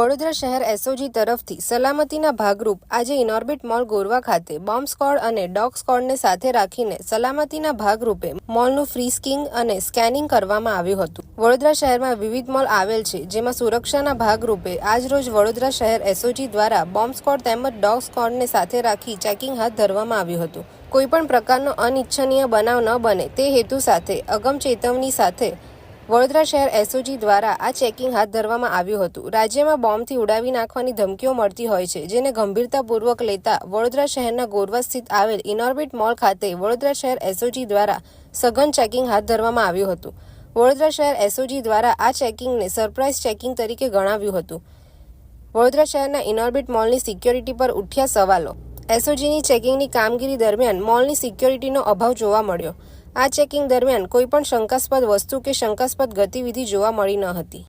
વડોદરા શહેર એસઓજી તરફથી સલામતીના ભાગરૂપ આજે ઇનોર્બિટ મોલ ગોરવા ખાતે બોમ્બ સ્કોડ અને ડોગ સ્કોડને સાથે રાખીને સલામતીના ભાગરૂપે મોલનું ફ્રીસ્કિંગ અને સ્કેનિંગ કરવામાં આવ્યું હતું. વડોદરા શહેરમાં વિવિધ મોલ આવેલ છે, જેમાં સુરક્ષાના ભાગરૂપે આજરોજ વડોદરા શહેર એસઓજી દ્વારા બોમ્બ સ્કોડ તેમજ ડોગ સ્કોડને સાથે રાખી ચેકિંગ હાથ ધરવામાં આવ્યું હતું. કોઈપણ પ્રકારનો અનિચ્છનીય બનાવ ન બને તે હેતુ સાથે, અગમચેતવણી સાથે વડોદરા શહેર એસઓજી દ્વારા આ ચેકિંગ હાથ ધરવામાં આવ્યું હતું. રાજ્યમાં બોમ્બથી ઉડાવી નાખવાની ધમકીઓ મળતી હોય છે, જેને ગંભીરતાપૂર્વક લેતા વડોદરા શહેરના ગોરવા સ્થિત આવેલ ઇનોર્બિટ મોલ ખાતે વડોદરા શહેર એસઓજી દ્વારા સઘન ચેકિંગ હાથ ધરવામાં આવ્યું હતું. વડોદરા શહેર એસઓજી દ્વારા આ ચેકિંગને સરપ્રાઇઝ ચેકિંગ તરીકે ગણાવ્યું હતું. વડોદરા શહેરના ઇનોર્બિટ મોલની સિક્યોરિટી પર ઉઠ્યા સવાલો. એસઓજીની ચેકિંગની કામગીરી દરમિયાન મોલની સિક્યોરિટીનો અભાવ જોવા મળ્યો. આ ચેકિંગ દરમિયાન કોઈપણ શંકાસ્પદ વસ્તુ કે શંકાસ્પદ ગતિવિધિ જોવા મળી ન હતી.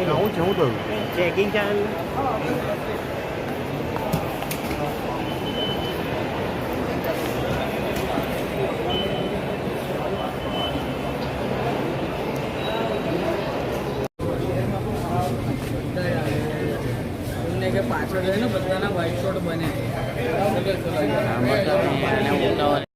આવું છે હું થયું ચેકિંગ ચાલુ એમને કે પાછળ જઈને બધાના વ્હાઈટ શોટ બને